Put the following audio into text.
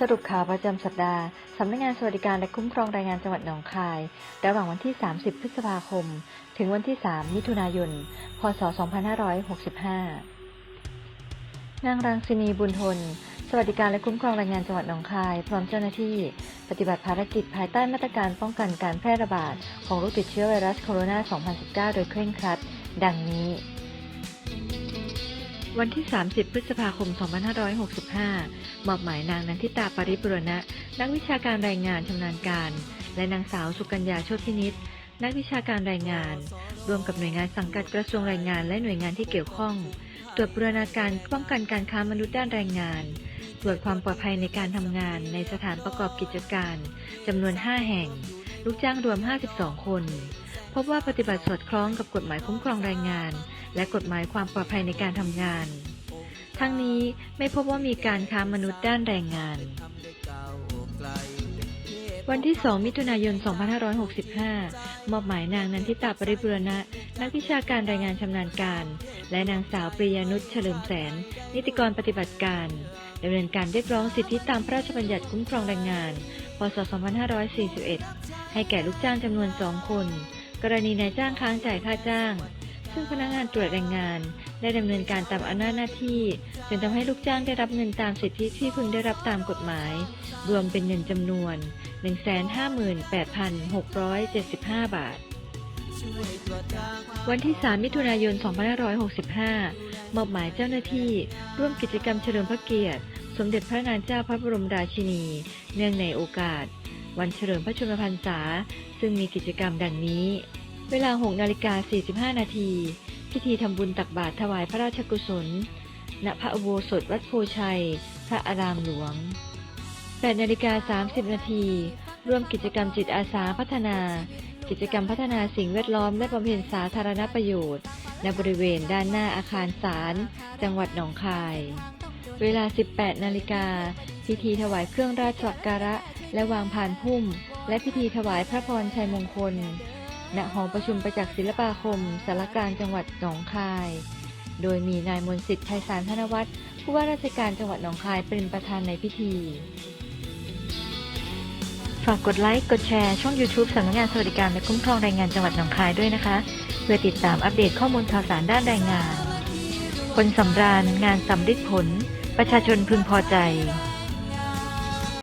สรุปข่าวประจำสัปดาห์ สำนักงานสวัสดิการและคุ้มครองแรงงานจังหวัดหนองคาย ระหว่างวันที่ 30 พฤษภาคม ถึงวันที่ 3 มิถุนายน พศ 2565 นางรังสินีบุญทน สวัสดิการและคุ้มครองแรงงานจังหวัดหนองคาย พร้อมเจ้าหน้าที่ ปฏิบัติภารกิจภายใต้มาตรการป้องกันการแพร่ระบาดของโรคติดเชื้อไวรัสโคโรนา 2019 โดยเคร่งครัด ดังนี้ วันที่ 30 พฤษภาคม 2565 มอบหมายนางนันทิตาปริบุรณะ นักวิชาการแรงงานชำนาญการ และนางสาวสุกัญญาโชตินิตนักวิชาการแรงงาน ร่วมกับหน่วยงานสังกัดกระทรวงแรงงานและหน่วยงานที่เกี่ยวข้อง ตรวจบูรณาการป้องกันการค้ามนุษย์ด้านแรงงาน ตรวจความปลอดภัยในการทำงานในสถานประกอบกิจการจำนวน 5 แห่ง ลูกจ้างรวม 52 คน พบว่าปฏิบัติสอดคล้องกับกฎหมายคุ้มครองแรงงาน และกฎหมายความปลอดภัยในการทำงาน ทั้งนี้ไม่พบว่ามีการค้ามนุษย์ด้านแรงงาน วันที่ 2 มิถุนายน 2565 มอบหมายนางนันทิตาปริบุรณะ นักวิชาการรายงานชำนาญการ และนางสาวปริยานุชเฉลิมแสน นิติกรปฏิบัติการดำเนินการเรียกร้องสิทธิตามพระราชบัญญัติคุ้มครองแรงงาน พศ 2541 ให้แก่ลูกจ้างจำนวน 2 คน กรณีนายจ้างค้างจ่ายค่าจ้าง ซึ่งพนักงานตรวจแรงงาน ได้ดำเนินการตามอำนาจหน้าที่จนทำให้ลูกจ้างได้รับเงินตามสิทธิที่พึงได้รับตามกฎหมาย รวมเป็นเงินจำนวน 158,675 บาท วันที่ 3 มิถุนายน 2565 มอบหมายเจ้าหน้าที่ ร่วมกิจกรรมเฉลิมพระเกียรติ สมเด็จพระนางเจ้าพระบรมราชินี เนื่องในโอกาส วันเฉลิมพระชนมพรรษา ซึ่งมีกิจกรรมดังนี้ เวลา6นาฬิกา45 นาที พิธีทำบุญตักบาตรถวายพระราชกุศล ณ พระอุโบสถวัดโพชัย พระอารามหลวง8นาฬิกา30 นาที ร่วมกิจกรรมจิตอาสาพัฒนา กิจกรรมพัฒนาสิ่งแวดล้อมและบำเพ็ญสาธารณประโยชน์ ณ บริเวณด้านหน้าอาคารศาล จังหวัดหนองคาย เวลา 18 นาฬิกา พิธีถวายเครื่องราชสักการะ และวางพานพุ่ม และพิธีถวายพระพรชัยมงคล ณหอประชุมประจักษ์ศิลปาคมสารการจังหวัดหนองคาย โดยมีนายมนสิทธิ์ไพศาลธนวัฒน์ผู้ว่าราชการจังหวัดหนองคายเป็นประธานในพิธี ฝากกดไลค์ กดแชร์ ช่อง YouTube สำนักงานสวัสดิการและคุ้มครองแรงงานจังหวัดหนองคายด้วยนะคะ เพื่อติดตามอัปเดตข้อมูลข่าวสารด้านแรงงาน คนสำราญ งานสำริดผล ประชาชนพึงพอใจ